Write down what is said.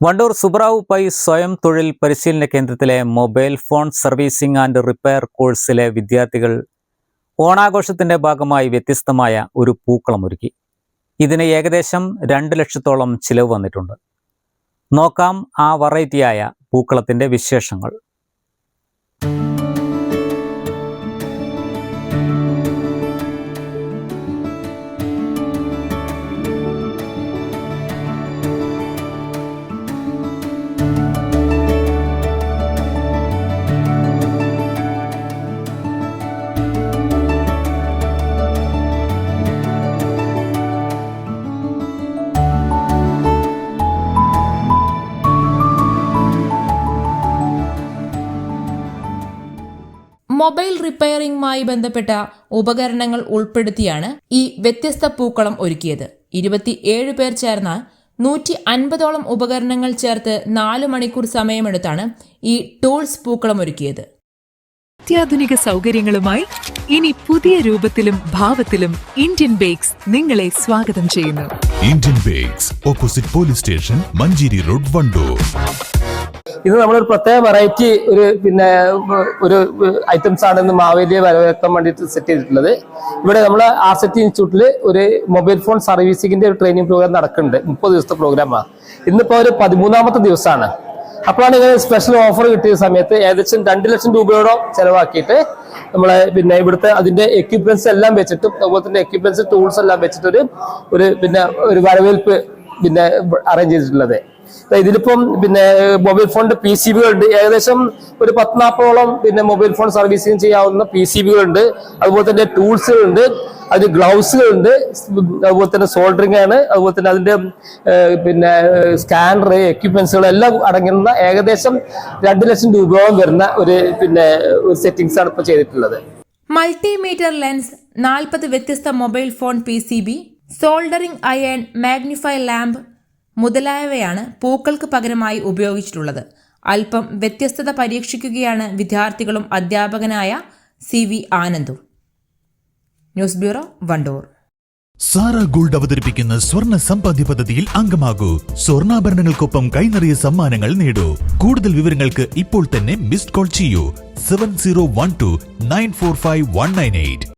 Wandoor Subrao pi സ്വയം തൊഴിൽ പരിശീലന കേന്ദ്രത്തിലെ mobile phone servicing and repair കോഴ്സിലെ വിദ്യാർത്ഥികൾ ഓണാഘോഷത്തിന്റെ ഭാഗമായി വ്യത്യസ്തമായ ഒരു പൂക്കളം ഒരുക്കി ഇതിന് ഏകദേശം രണ്ട് ലക്ഷത്തോളം ചിലവ് വന്നിട്ടുണ്ട്. നോക്കാം ആ വെറൈറ്റിയായ പൂക്കളത്തിന്റെ വിശേഷങ്ങൾ. മൊബൈൽ റിപ്പയറിംഗുമായി ബന്ധപ്പെട്ട ഉപകരണങ്ങൾ ഉൾപ്പെടുത്തിയാണ് ഈ വ്യത്യസ്ത പൂക്കളം ഒരുക്കിയത്. ഇരുപത്തിയേഴ് പേർ ചേർന്ന നൂറ്റി അൻപതോളം ഉപകരണങ്ങൾ ചേർത്ത് നാല് മണിക്കൂർ സമയമെടുത്താണ് ഈ ടൂൾസ് പൂക്കളം ഒരുക്കിയത്. അത്യാധുനിക സൗകര്യങ്ങളുമായി ഇനി പുതിയ രൂപത്തിലും ഭാവത്തിലും ഇന്ത്യൻ ബേക്സ് നിങ്ങളെ സ്വാഗതം ചെയ്യുന്നു. Indian bakes opposite police station Manjeri road Wandoor. ഇത് നമ്മളൊരു പ്രത്യേക വെറൈറ്റി ഒരു പിന്നെ ഒരു ഐറ്റംസ് ആണ് ഇന്ന് മാവേലിയെ വരവേൽക്കാൻ വേണ്ടിയിട്ട് സെറ്റ് ചെയ്തിട്ടുള്ളത്. ഇവിടെ നമ്മൾ ആർ സെറ്റ് ഇൻസ്റ്റിറ്റ്യൂട്ടിൽ ഒരു മൊബൈൽ ഫോൺ സർവീസിംഗിന്റെ ഒരു ട്രെയിനിങ് പ്രോഗ്രാം നടക്കുന്നുണ്ട്. മുപ്പത് ദിവസത്തെ പ്രോഗ്രാമാണ് ഇന്നിപ്പോ ഒരു പതിമൂന്നാമത്തെ ദിവസമാണ്. അപ്പോഴാണ് ഇങ്ങനെ സ്പെഷ്യൽ ഓഫർ കിട്ടിയ സമയത്ത് ഏകദേശം രണ്ട് ലക്ഷം രൂപയോളം ചെലവാക്കിയിട്ട് നമ്മളെ പിന്നെ ഇവിടുത്തെ അതിന്റെ എക്യുപ്മെന്റ്സ് എല്ലാം വെച്ചിട്ടും അതുപോലെ തന്നെ എക്യുപ്മെന്റ്സ് ടൂൾസ് എല്ലാം വെച്ചിട്ടൊരു ഒരു പിന്നെ ഒരു വരവേൽപ്പ് പിന്നെ അറേഞ്ച് ചെയ്തിട്ടുള്ളത്. ഇതിലിപ്പം പിന്നെ മൊബൈൽ ഫോണിന്റെ പി സി ബികൾ ഉണ്ട് ഏകദേശം ഒരു പത്ത് നാൽപ്പതോളം പിന്നെ മൊബൈൽ ഫോൺ സർവീസിങ് ചെയ്യാവുന്ന പി സി ബികൾ ഉണ്ട് അതുപോലെ തന്നെ ടൂൾസുകൾ ഉണ്ട് അതിന് ഗ്ലൗസുകൾ ഉണ്ട് അതുപോലെ തന്നെ സോൾഡറിങ് ആണ്. അതുപോലെ തന്നെ അതിന്റെ പിന്നെ സ്കാനർ എക്യുപ്മെന്റ്സുകൾ എല്ലാം അടങ്ങുന്ന ഏകദേശം രണ്ട് ലക്ഷം രൂപയോളം വരുന്ന ഒരു പിന്നെ സെറ്റിംഗ്സ് ആണ് ഇപ്പൊ ചെയ്തിട്ടുള്ളത്. മൾട്ടിമീറ്റർ ലെൻസ് നാൽപ്പത് വ്യത്യസ്ത mobile phone P C B soldering iron magnify lamp മുതലായവയാണ് പൂക്കൾക്ക് പകരമായി ഉപയോഗിച്ചിട്ടുള്ളത്. അല്പം വ്യത്യസ്തത പരീക്ഷിക്കുകയാണ് വിദ്യാർത്ഥികളും അധ്യാപകനായ C V ആനന്ദും. News bureau Wandoor. Sara gold അവതരിപ്പിക്കുന്ന സ്വർണ സമ്പാദ്യ പദ്ധതിയിൽ അംഗമാകൂ. സ്വർണാഭരണങ്ങൾക്കൊപ്പം കൈനിറിയ സമ്മാനങ്ങൾ നേടൂ. കൂടുതൽ വിവരങ്ങൾക്ക് ഇപ്പോൾ തന്നെ മിസ്ഡ് കോൾ ചെയ്യൂ. Seven zero one two nine four five one nine eight.